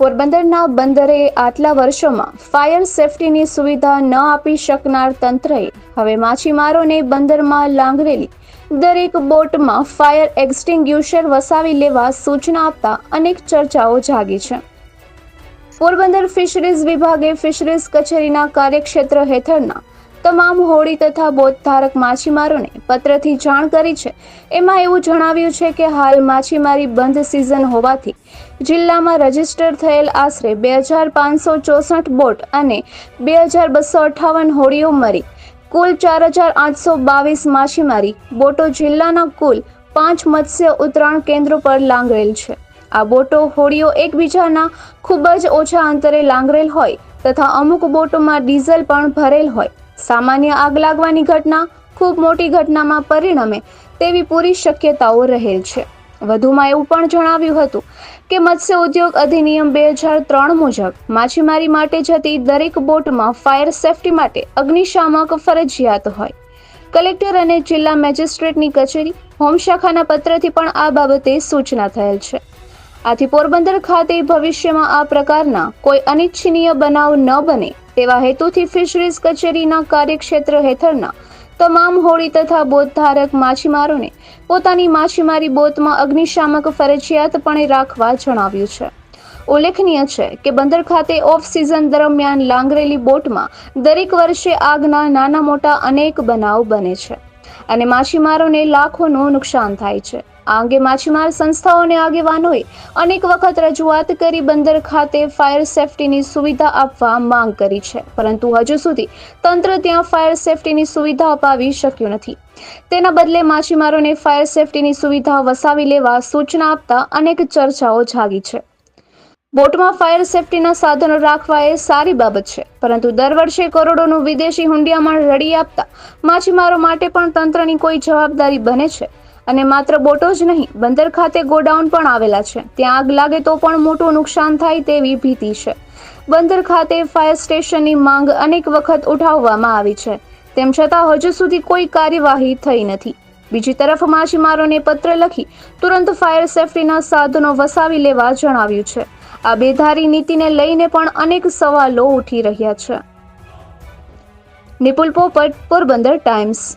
પોરબંદરના બંદરે આટલા વર્ષોમાં ફાયર સેફટીની સુવિધા ન આપી શકનાર તંત્રએ હવે માછીમારોને બંદરમાં લાંગરેલી દરેક બોટમાં ફાયર એક્સટિંગ્યુશર વસાવી લેવા સૂચના આપતા અનેક ચર્ચાઓ જાગી છે. પોરબંદર ફિશરીઝ વિભાગે ફિશરીઝ કચેરીના કાર્યક્ષેત્ર હેઠળના તમામ હોડી તથા બોટધારક માછીમારોને પત્રથી જાણ કરી છે. એમાં એવું જણાવ્યું છે કે હાલ માછીમારી બંધ સિઝન હોવાથી જિલ્લામાં રજિસ્ટર થયેલ આશરે બે હજાર પાંચસો ચોસઠ બોટ અને બે હજાર બસો અઠ્ઠાવન હોડીઓ મળી કુલ ચાર હજાર આઠસો બાવીસ માછીમારી બોટો જિલ્લાના કુલ પાંચ મત્સ્ય ઉતરાણ કેન્દ્રો પર લાંગરેલ છે. આ બોટો હોડીઓ એકબીજાના ખૂબ જ ઓછા અંતરે લાંગરેલ હોય તથા અમુક બોટોમાં ડીઝલ પણ ભરેલ હોય. સામાન્ય આગ લાગવાની ઘટના, ખૂબ મોટી ઘટનામાં પરિણમે તેવી પૂરી શક્યતાઓ રહેલ છે. વધુમાં એવું પણ જણાવ્યું હતું કે મત્સ્ય ઉદ્યોગ અધિનિયમ બે હજાર ત્રણ મુજબ માછીમારી માટે જતી દરેક બોટમાં ફાયર સેફટી માટે અગ્નિશામક ફરજિયાત હોય. કલેક્ટર અને જિલ્લા મેજિસ્ટ્રેટની કચેરી, હોમ શાખાના પત્રથી પણ આ બાબતે સૂચના થયેલ છે. આથી પોરબંદર ખાતે ભવિષ્યમાં આ પ્રકારના કોઈ અનિચ્છનીય બનાવ ન બને તેવા હેતુથી ફિશરીઝ કચેરીના કાર્યક્ષેત્ર હેઠળના તમામ હોડી તથા બોટધારક માછીમારોને પોતાની માછીમારી બોટમાં અગ્નિશામક ફરજિયાતપણે રાખવા જણાવ્યું છે. ઉલ્લેખનીય છે કે બંદર ખાતે ઓફ સિઝન દરમિયાન લાંગરેલી બોટમાં દરેક વર્ષે આગના નાના મોટા અનેક બનાવ બને છે અને માછીમારોને લાખોનું નુકસાન થાય છે. આ અંગે માછીમાર સંસ્થાઓ અને આગેવાનોએ અનેક વખત રજૂઆત કરી બંદર ખાતે ફાયર સેફટીની સુવિધા આપવા માંગ કરી છે. પરંતુ હજુ સુધી તંત્ર ત્યાં ફાયર સેફટીની સુવિધા અપાવી શક્યું નથી. તેના બદલે માછીમારોને ફાયર સેફટીની સુવિધા વસાવી લેવા સૂચના આપતા અનેક ચર્ચાઓ જાગી છે. બોટમાં ફાયર સેફટીના સાધનો રાખવા એ સારી બાબત છે, પરંતુ દર વર્ષે કરોડોનું વિદેશી હુંડિયામણ રડી આપતા માછીમારો માટે પણ તંત્રની કોઈ જવાબદારી બને છે. અને માત્ર બોટો જ નહીં, બંદર ખાતે ગોડાઉન પણ આવેલા છે. ત્યાં આગ લાગે તો પણ મોટું નુકસાન થાય તેવી ભીતિ છે. બંદર ખાતે ફાયર સ્ટેશનની માંગ અનેક વખત ઉઠાવવામાં આવી છે. તેમ છતાં હજુ સુધી કોઈ કાર્યવાહી થઈ નથી. બીજી તરફ માછીમારોને પત્ર લખી તુરંત ફાયર સેફટીના સાધનો વસાવી લેવા જણાવ્યું છે. આ બેધારી નીતિને લઈને પણ અનેક સવાલો ઉઠી રહ્યા છે. નિપુલ પોપટ, પોરબંદર ટાઈમ્સ.